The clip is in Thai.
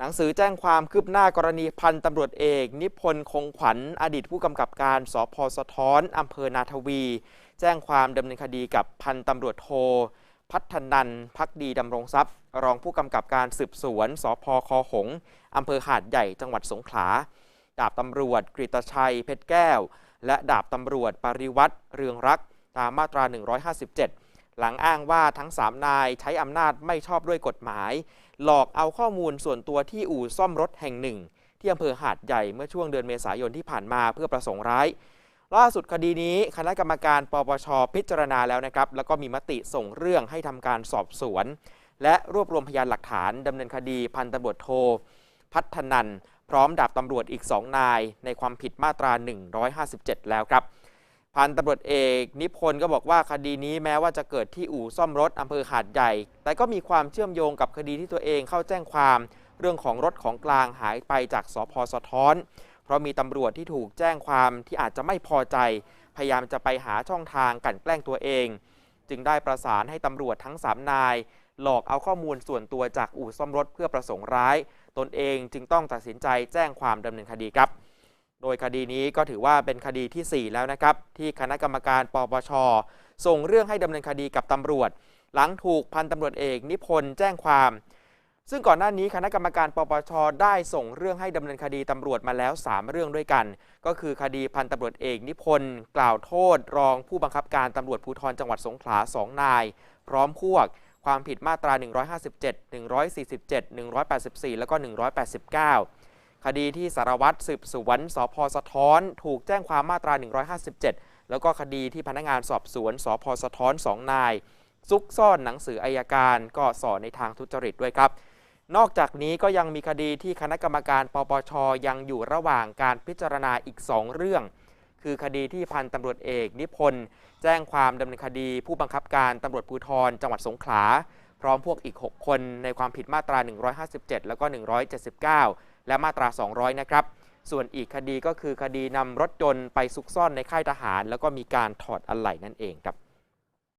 หนังสือแจ้งความคืบหน้ากรณีพันตำรวจเอก นิพนธ์คงขวัญอดีตผู้กำกับการสพสะท้อนอำเภอนาทวี แจ้งความดำเนินคดีกับพันตำรวจโท พัฒนันพักดีดำรงทรัพย์ รองผู้กำกับการสืบสวนสพคอหงอำเภอหาดใหญ่จังหวัดสงขลาดาบตำรวจกฤตชัยเพชรแก้ว และดาบตำรวจปริวัตรเรืองรักตามมาตรา 157 หลังอ้างว่าทั้ง 3 นายใช้อำนาจไม่ชอบด้วยกฎหมาย หลอกเอาข้อมูลส่วนตัวที่อู่ซ่อมรถแห่งหนึ่ง ที่อำเภอหาดใหญ่เมื่อช่วงเดือนเมษายนที่ผ่านมาเพื่อประสงค์ร้าย ล่าสุดคดีนี้คณะกรรมการปปชพิจารณาแล้วนะครับ แล้วก็มีมติส่งเรื่องให้ทำการสอบสวน และรวบรวมพยานหลักฐานดำเนินคดีพันตำรวจโท พัฒนันพร้อมดาบตำรวจอีก 2 นาย ในความผิดมาตรา 157 แล้วครับ พันตำรวจเอก นิพนธ์ก็บอกว่าคดีนี้แม้ว่าจะเกิดที่อู่ซ่อมรถอำเภอหาดใหญ่ แต่ก็มีความเชื่อมโยงกับคดีที่ตัวเองเข้าแจ้งความ เรื่องของรถของกลางหายไปจากสพสะท้อน เพราะมีตำรวจที่ถูกแจ้งความที่อาจจะไม่พอใจ พยายามจะไปหาช่องทางกันแกล้งตัวเอง จึงได้ประสานให้ตำรวจทั้ง3นาย หลอกเอาข้อมูลส่วนตัวจากอู่ซ่อมรถเพื่อประสงค์ร้าย ตนเองจึงต้องตัดสินใจแจ้งความดำเนินคดีครับ โดยคดีนี้ก็ถือว่าเป็นคดีที่ 4 แล้วนะครับ ที่คณะกรรมการปปช ส่งเรื่องให้ดำเนินคดีกับตำรวจ หลังถูกพันตำรวจเอกนิพนธ์แจ้งความ ซึ่งก่อนหน้านี้คณะกรรมการปปช ได้ส่งเรื่องให้ดำเนินคดีตำรวจมาแล้ว 3 เรื่องด้วยกัน ก็คือคดีพันตำรวจเอกนิพนธ์กล่าวโทษ รองผู้บังคับการตำรวจภูธรจังหวัดสงขลา 2 นาย พร้อมพวก ความผิดมาตรา 157 147 184 แล้วก็ 189 คดีที่สารวัตรสืบสวนสพสะท้อน ถูกแจ้งความมาตรา 157 แล้วก็คดีที่พนักงานสอบสวนสพสะท้อน2นาย ซุกซ่อนหนังสืออายการ ก็สอนในทางทุจริตด้วยครับ นอกจากนี้ก็ยังมีคดีที่คณะกรรมการปปชยังอยู่ระหว่างการพิจารณาอีก 2 เรื่อง คือคดีที่พันตำรวจเอกนิพนธ์แจ้งความดำเนินคดี ผู้บังคับการตำรวจภูธรจังหวัดสงขลาพร้อมพวกอีก 6 คนในความผิดมาตรา 157 แล้วก็ 179 และมาตรา 200 นะครับ ส่วนอีกคดีก็คือคดีนำรถยนต์ไปซุกซ่อนในค่ายทหาร แล้วก็มีการถอดอะไหล่นั่นเองครับ